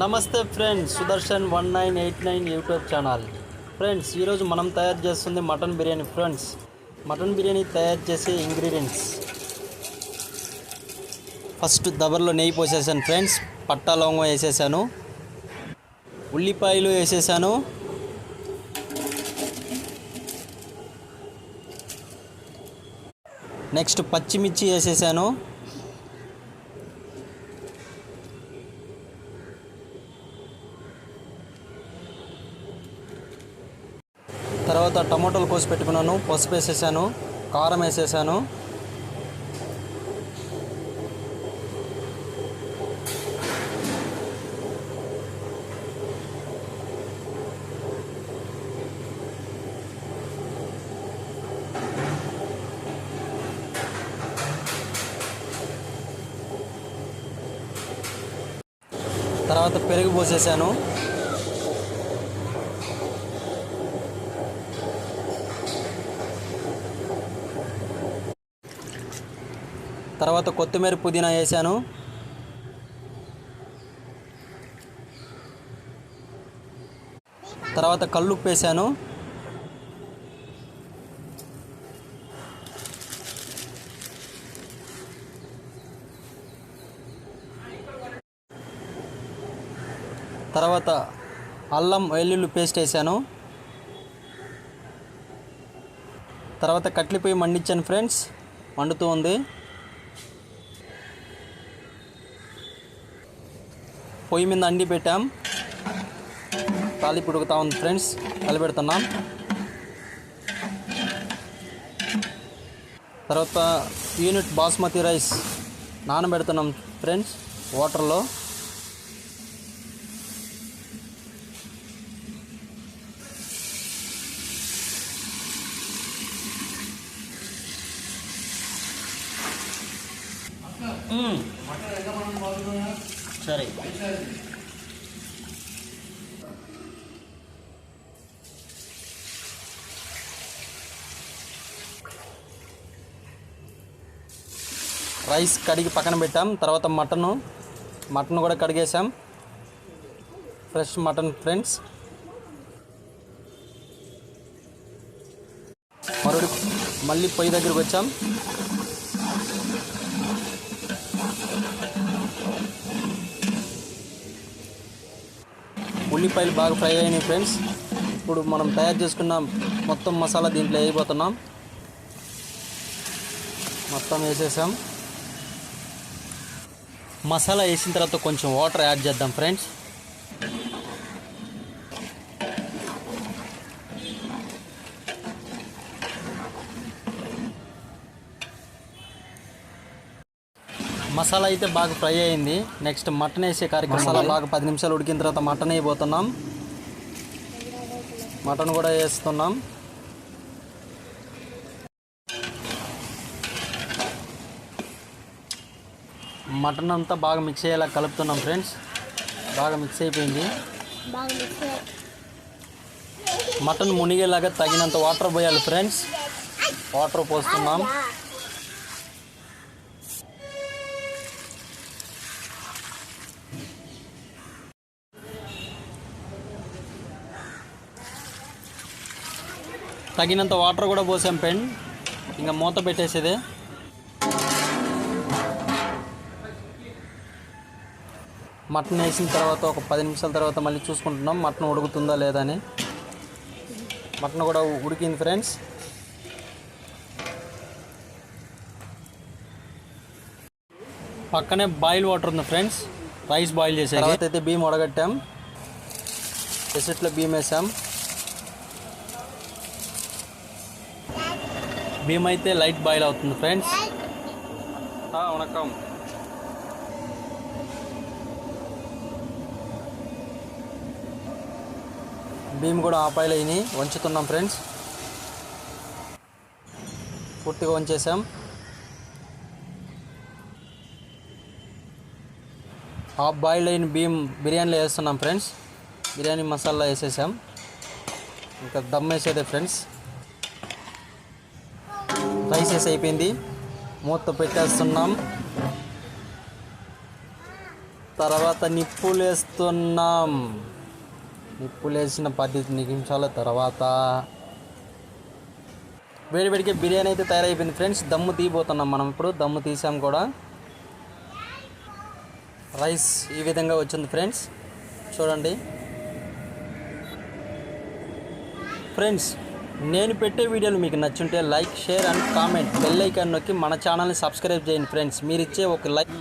నమస్తే friends Sudarshan one nine eight nine YouTube channel. Friends ఈరోజు మనం తయారు చేస్తుంది mutton biryani friends. Mutton biryani తయారు చేసే ఇంగ్రీడియంట్స్ ఫస్ట్ దబర్లో నెయ్యి పోసేసాను ఫ్రెండ్స్ పట్టా లవంగం వేసేసాను ఉల్లిపాయలు వేసేసాను. నెక్స్ట్ పచ్చిమిర్చి వేసేసాను. తర్వాత టమాటోలు కోసి పెట్టుకున్నాను పసుపు వేసేసాను కారం వేసేసాను. తర్వాత పెరుగు పోసేసాను. తర్వాత కొత్తిమీర పుదీనా వేసాను. తర్వాత కల్లుప్పు వేసాను. తర్వాత అల్లం వెల్లుల్లి పేస్ట్ వేసాను. తర్వాత కట్లిపోయి మండించాను ఫ్రెండ్స్ మండుతూ ఉంది. పొయ్యి మీద అండి పెట్టాం. తాలింపు ఉడుకుతా ఉంది ఫ్రెండ్స్. కలిపెడుతున్నాం తర్వాత యూనిట్ బాస్మతి రైస్ నానబెడుతున్నాం ఫ్రెండ్స్ వాటర్లో. సరే. రైస్ కడిగి పక్కన పెట్టాం. తర్వాత మటను మటన్ కూడా కడిగేసాం ఫ్రెష్ మటన్ ఫ్రెండ్స్. మరుడు మళ్ళీ పొయ్యి దగ్గరికి వచ్చాం. ఉల్లిపాయలు బాగా ఫ్రై అయినాయి ఫ్రెండ్స్. ఇప్పుడు మనం తయారు చేసుకున్న మొత్తం మసాలా దీంట్లో వేయబోతున్నాం. మొత్తం వేసేసాం. మసాలా వేసిన తర్వాత కొంచెం వాటర్ యాడ్ చేద్దాం ఫ్రెండ్స్. మసాలా అయితే బాగా ఫ్రై అయింది. నెక్స్ట్ మటన్ వేసే కార్యక్రమం మసాలా బాగా పది నిమిషాలు ఉడికిన తర్వాత మటన్ వేయబోతున్నాం. మటన్ కూడా వేస్తున్నాం. మటన్ అంతా బాగా మిక్స్ అయ్యేలా కలుపుతున్నాం ఫ్రెండ్స్ బాగా మిక్స్ అయిపోయింది. మటన్ మునిగేలాగా తగినంత వాటర్ పోయాలి ఫ్రెండ్స్ వాటర్ పోస్తున్నాం. తగినంత వాటర్ కూడా పోసాం పెన్. ఇంకా మూత పెట్టేసేదే. మటన్ వేసిన తర్వాత ఒక పది నిమిషాల తర్వాత మళ్ళీ చూసుకుంటున్నాం. మటన్ ఉడుకుతుందా లేదా అని. మటన్ కూడా ఉడికింది ఫ్రెండ్స్. పక్కనే బాయిల్ వాటర్ ఉంది ఫ్రెండ్స్. రైస్ బాయిల్ చేసే తర్వాత అయితే బియ్యం ఉడగట్టాం ఎసెట్లో బియ్యం వేసాం. మేమైతే అయితే లైట్ బాయిల్ అవుతుంది ఫ్రెండ్స్. వణకం. మేము కూడా ఆ బాయిల్ అయినాయి వంచుతున్నాం ఫ్రెండ్స్. పూర్తిగా వంచేసాం. హాఫ్ బాయిల్డ్ అయిన బియ్యం బిర్యానీలో వేస్తున్నాం ఫ్రెండ్స్. బిర్యానీ మసాలా వేసేసాం. ఇంకా దమ్ వేసేదే ఫ్రెండ్స్. రైస్ వేసి అయిపోయింది. మూత పెట్టేస్తున్నాం. తర్వాత నిప్పులేస్తున్నాం. నిప్పులేసిన పది నిమిషాల తర్వాత వేడివేడికి బిర్యానీ అయితే తయారైపోయింది ఫ్రెండ్స్. దమ్ము తీయబోతున్నాం మనం ఇప్పుడు. దమ్ము తీసాం కూడా. రైస్ ఈ విధంగా వచ్చింది ఫ్రెండ్స్. చూడండి. ఫ్రెండ్స్ నేను పెట్టే వీడియోలు మీకు నచ్చుంటే like share and comment. Bell icon నొక్కి మన ఛానల్ని సబ్స్క్రైబ్ చేయండి ఫ్రెండ్స్. మీరు ఇచ్చే ఒక లైక్